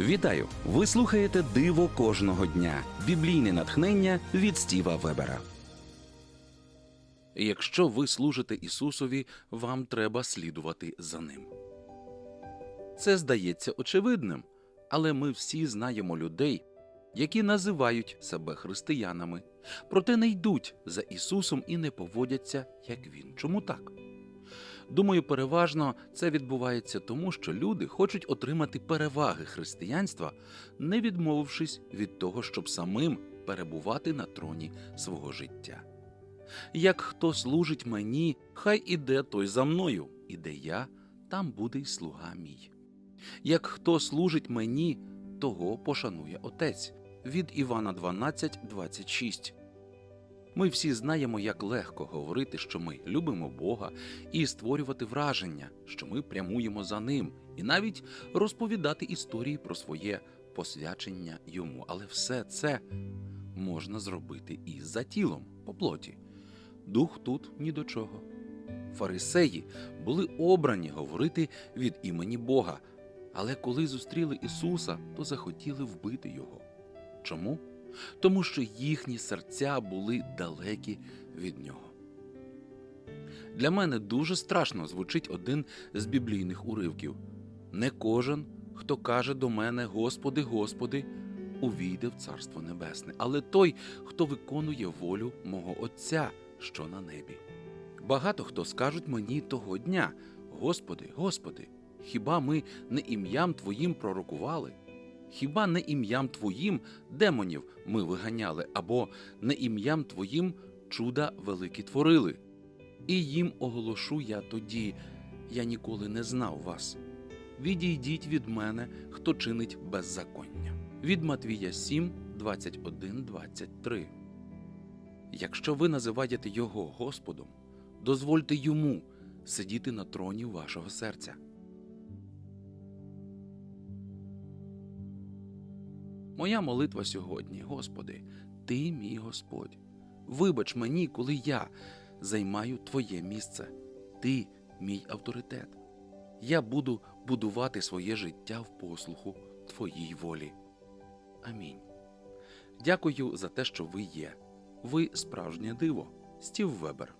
Вітаю! Ви слухаєте Диво кожного дня. Біблійне натхнення від Стіва Вебера. Якщо ви служите Ісусові, вам треба слідувати за ним. Це здається очевидним, але ми всі знаємо людей, які називають себе християнами, проте не йдуть за Ісусом і не поводяться, як Він. Чому так? Думаю, переважно це відбувається тому, що люди хочуть отримати переваги християнства, не відмовившись від того, щоб самим перебувати на троні свого життя. Як хто служить мені, хай іде той за мною, і де я, там буде й слуга мій. Як хто служить мені, того пошанує Отець. Від Івана 12, 26. Ми всі знаємо, як легко говорити, що ми любимо Бога, і створювати враження, що ми прямуємо за ним, і навіть розповідати історії про своє посвячення йому. Але все це можна зробити і за тілом по плоті. Дух тут ні до чого. Фарисеї були обрані говорити від імені Бога, але коли зустріли Ісуса, то захотіли вбити Його. Чому? Тому що їхні серця були далекі від нього. Для мене дуже страшно звучить один з біблійних уривків: не кожен, хто каже до мене Господи, Господи, увійде в Царство Небесне, але той, хто виконує волю мого Отця, що на небі. Багато хто скажуть мені того дня: Господи, Господи, хіба ми не ім'ям Твоїм пророкували? Хіба не ім'ям Твоїм демонів ми виганяли, або не ім'ям Твоїм чуда великі творили? І їм оголошу я тоді, я ніколи не знав вас. Відійдіть від мене, хто чинить беззаконня. Від Матвія 7, 21, 23. Якщо ви називаєте його Господом, дозвольте йому сидіти на троні вашого серця. Моя молитва сьогодні, Господи, Ти мій Господь. Вибач мені, коли я займаю Твоє місце. Ти мій авторитет. Я буду будувати своє життя в послуху Твоїй волі. Амінь. Дякую за те, що ви є. Ви справжнє диво. Стів Вебер.